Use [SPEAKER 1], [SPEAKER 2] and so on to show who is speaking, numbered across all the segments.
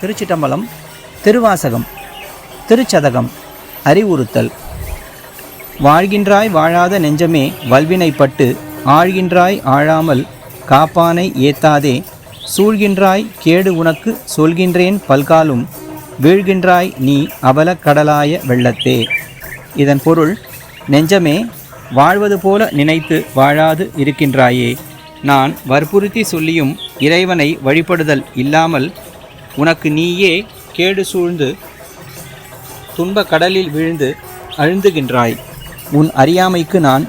[SPEAKER 1] திருச்சிட்டம்பலம் திருவாசகம் திருச்சதகம் அறிவுறுத்தல். வாழ்கின்றாய் வாழாத நெஞ்சமே வல்வினைப்பட்டு ஆழ்கின்றாய் ஆழாமல் காப்பானை ஏத்தாதே. சூழ்கின்றாய் கேடு உனக்கு சொல்கின்றேன் பல்காலும் வீழ்கின்றாய் நீ அவலக்கடலாய வெள்ளத்தே. இதன் பொருள் நெஞ்சமே வாழ்வது போல நினைத்து வாழாது இருக்கின்றாயே. நான் வற்புறுத்தி சொல்லியும் இறைவனை வழிபடுதல் இல்லாமல் உனக்கு நீயே கேடு சூழ்ந்து துன்ப கடலில் விழுந்து அழுந்துகின்றாய். உன் அறியாமைக்கு நான்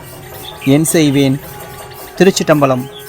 [SPEAKER 1] என் செய்வேன்? திருச்சிட்டம்பலம்.